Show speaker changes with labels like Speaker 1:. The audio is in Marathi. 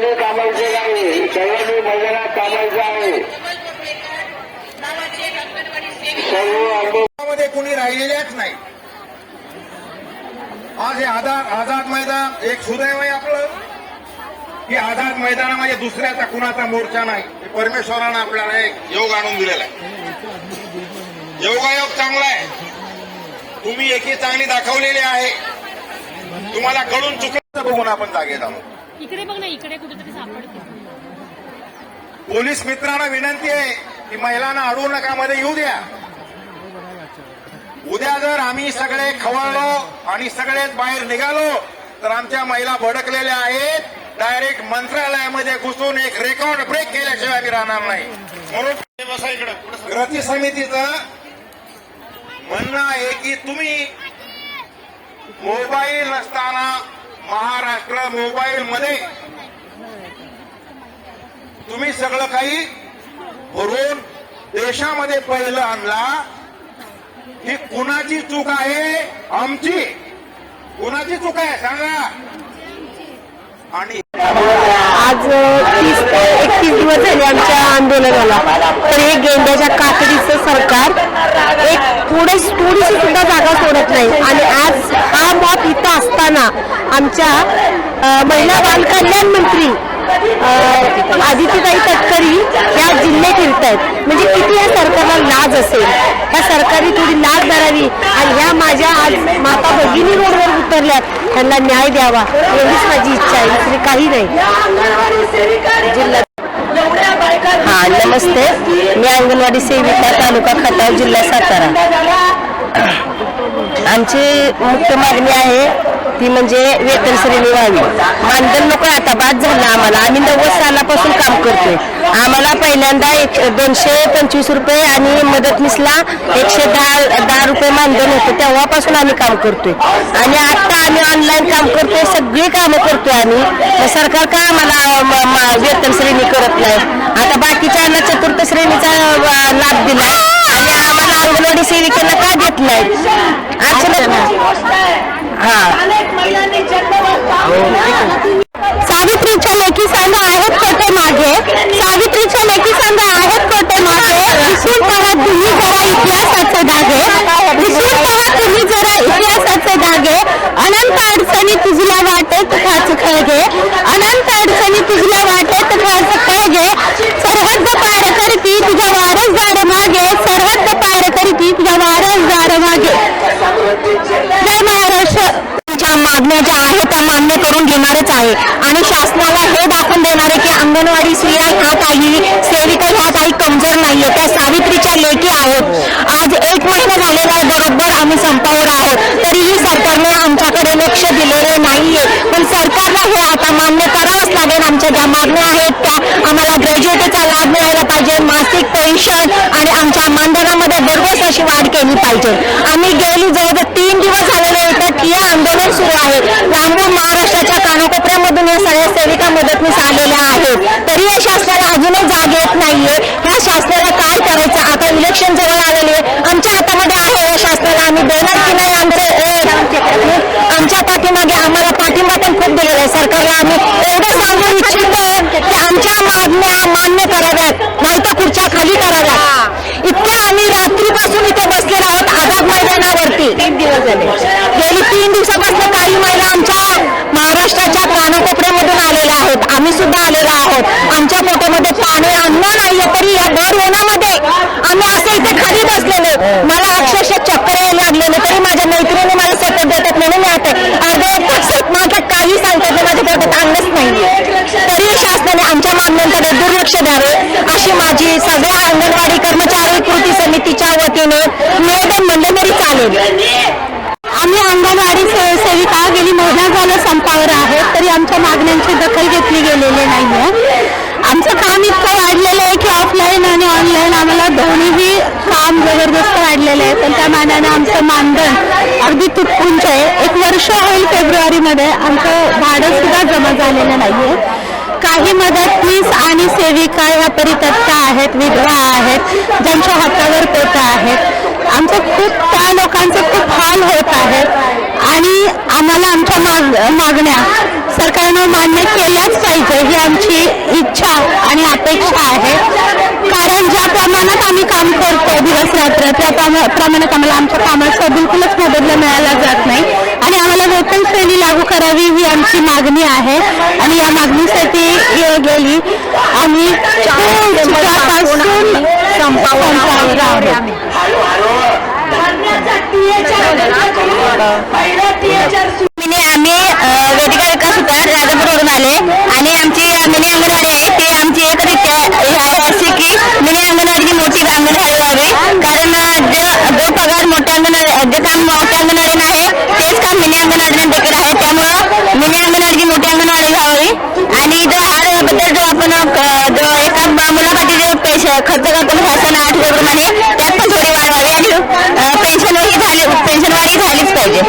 Speaker 1: कोणी नाही. सर्वांनी मी कामायचं आहे. सर्व
Speaker 2: कुणी राहिलेल्याच नाही. आज हे आझाद आझाद मैदान एक सुदैव आहे आपलं. की आझाद मैदानामध्ये दुसऱ्याचा कुणाचा मोर्चा नाही. परमेश्वरानं आपल्याला एक योग आणून दिलेला आहे. योगायोग चांगला आहे. तुम्ही एकी चांगली दाखवलेली आहे. तुम्हाला कळून चुकलं बघून आपण जागेत आहोत.
Speaker 3: इकडे बघ ना इकडे कुठेतरी सापडते.
Speaker 2: पोलीस मित्रांना विनंती आहे की महिलांना अडवू नका मध्ये येऊ द्या. उद्या जर आम्ही सगळे खवळलो आणि सगळेच बाहेर निघालो तर आमच्या महिला भडकलेल्या आहेत. डायरेक्ट मंत्रालयामध्ये घुसून एक रेकॉर्ड ब्रेक केल्याशिवाय आम्ही राहणार नाही. म्हणून कृती समितीचं म्हणणं आहे की तुम्ही मोबाईल नसताना महाराष्ट्र मोबाईल मध्ये तुम्ही सगळं काही भरून देशामध्ये पहिलं आणला ही कुणाची चूक आहे? आमची. कुणाची चूक आहे? सांगा. आणि
Speaker 4: आज तीस ते एकतीस दिवस झाले आमच्या आंदोलनाला. तर हे गेंड्याच्या कातडीचं सरकार एक थोडी थोडीशी सुद्धा जागा सोडत नाही. आणि आज असताना आमच्या महिला बाल कल्याण मंत्री अ, आदित्यताई तटकरी या जिल्हे फिरत आहेत. म्हणजे किती या सरकारला लाज असेल? ह्या सरकारने थोडी लाज धरावी आणि ह्या माझ्या आज माता भगिनी रोडवर उतरल्यात त्यांना न्याय द्यावा एवढीच माझी इच्छा आहे. दुसरी काही नाही. जिल्हा हा नमस्ते. मी अंगणवाडी सेविका तालुका खटाव जिल्हा सातारा. आमची मुख्य मागणी आहे ती म्हणजे वेतन श्रेणी व्हावी मानधन नको आहे आता बाद झालं आम्हाला. आम्ही नव्वद सालापासून काम करतोय. आम्हाला पहिल्यांदा एक दोनशे पंचवीस रुपये आणि मदतनीसला एकशे दहा दहा रुपये मानधन होतं. तेव्हापासून आम्ही काम करतोय. आणि आता आम्ही ऑनलाईन काम करतोय सगळी कामं करतोय आम्ही. सरकार का आम्हाला वेतन श्रेणी करत नाही? आता बाकीच्यांना चतुर्थ श्रेणीचा लाभ दिला. आणि आम्हाला अंगणवाडी सेविकांना का देत नाही हा सावित्रीच्या लेखी सांगा आहेत कोटे मागे सावित्रीच्या लेखी सांगा आहेत कोटे मागे विसरून पहा तुम्ही जरा इतिहासाचे धागे विसरून पहा तुम्ही जरा इतिहासाचे धागे अनंत अडचणी तुझल्या वाटे तुखाच खळगे अनंत अडचणी तुझल्या वाटे तुखाच खळगे सरहद्द पार करती तुझ्या वारसदार मागे सरहद्द पार करती तुझ्या वारसदार मागे जय महाराष्ट्र ज्या मागण्या ज्या आहेत त्या मान्य करून घेणारच आहे आणि शासनाला हे दाखवून देणार आहे की अंगणवाडी स्त्रिया ह्या काही सेविका ह्या बरोबर नाहीये. त्या सावित्रीच्या लेखी आहेत. आज एक महिना झालेला आहे. बरोबर आम्ही संपावर आहोत. तरीही सरकारने आमच्याकडे लक्ष दिलेले नाहीये. पण सरकारला हे आता मान्य करावंच लागेल. आमच्या ज्या मागण्या आहेत त्या आम्हाला ग्रॅज्युएटीचा लाभ मिळायला पाहिजे. मासिक पेन्शन आणि आमच्या मानधनामध्ये भरघोस अशी वाढ केली पाहिजे. आम्ही गेली जवळजवळ तीन दिवस झालेले येतात की आंदोलन सुरू आहे. लांबून महाराष्ट्राच्या कानाकोपऱ्यामधून या सगळ्या सेविका मदतनीस आलेल्या तरी या शासनाला अजूनही जाग येत नाहीये. ह्या शासनाला काय करायचं? आता इलेक्शन जवळ आलेले आमच्या हातामध्ये आहे या शासनाला. आम्ही देणार की नाही आमचे आमच्या पाठीमागे आम्हाला पाठिंबा पण खूप दिलेला आहे. सरकारला आम्ही एवढं सांगू इच्छितो की आमच्या मागण्या मान्य कराव्यात नाही तर खुर्च्या खाली कराव्यात. इतक्या आम्ही रात्रीपासून इथे बसलेलो आहोत आझाद मैदानावरती. तीन दिवस झाले गेली तीन दिवसापासून काही महिला आमच्या महाराष्ट्राच्या कानाकोपऱ्यामधून आलेल्या आहेत आम्ही सुद्धा आलेलो आहोत आमच्या पोटामध्ये पाणी अन्न नाहीये तरी या भर उन्हामध्ये आम्ही असं इथे खाली बसलेलो मला अक्षरशः चक्कर यायला लागलेले तरी माझ्या मैत्रिणी मला सपोर्ट देतात म्हणून मी आता अर्ध्या एक तासात माझं काही सांगतात नाही, माझ्या पोटात अंगच नाहीये तरी शासनाने आमच्या लक्ष द्यावे अशी माझी सगळ्या अंगणवाडी कर्मचारी कृती समितीच्या वतीने निवेदन म्हणलं तरी चालेल. आम्ही अंगणवाडी सेविका गेली महिना झालं संपावर आहोत तरी आमच्या मागण्यांची दखल घेतली गेलेली नाहीये. आमचं काम इतकं वाढलेलं आहे की ऑफलाईन आणि ऑनलाईन आम्हाला दोन्हीही काम जबरदस्त
Speaker 3: वाढलेले आहे. पण त्या मानाने आमचं मानधन अगदी तुटपुंच आहे. एक वर्ष होईल फेब्रुवारीमध्ये आमचं भाडं सुद्धा जमा झालेलं नाहीये. काही मदतनीस आणि सेविका ह्या परित्यक्ता आहेत विधवा आहेत ज्यांच्या हातावर पोतं आहेत. आमचं खूप त्या लोकांचे खूप हाल होत आहेत आणि आम्हाला आमच्या माग मागण्या सरकारनं मान्य केल्याच पाहिजे ही आमची इच्छा आणि अपेक्षा आहे. कारण ज्या प्रमाणात आम्ही काम करतो दिवस रात्र त्या प्रमा- प्रमाणात आम्हाला आमच्या कामाचा बिलकुलच मोबदला मिळाला जात नाही. वेतन श्रेणी लागू करावी ही आमची मागणी आहे. आणि या मागणीसाठी ये- गेली. आम्ही संपावर आहे. आणि जो आरोग्याबद्दल जो आपण जो एका मुलाखती जो पैसे खर्च करतो शासन आठवल्याप्रमाणे त्यात पण थोडी वाढ व्हावी आणि पेन्शन ही झाली पेन्शन वाढ ही झालीच पाहिजे.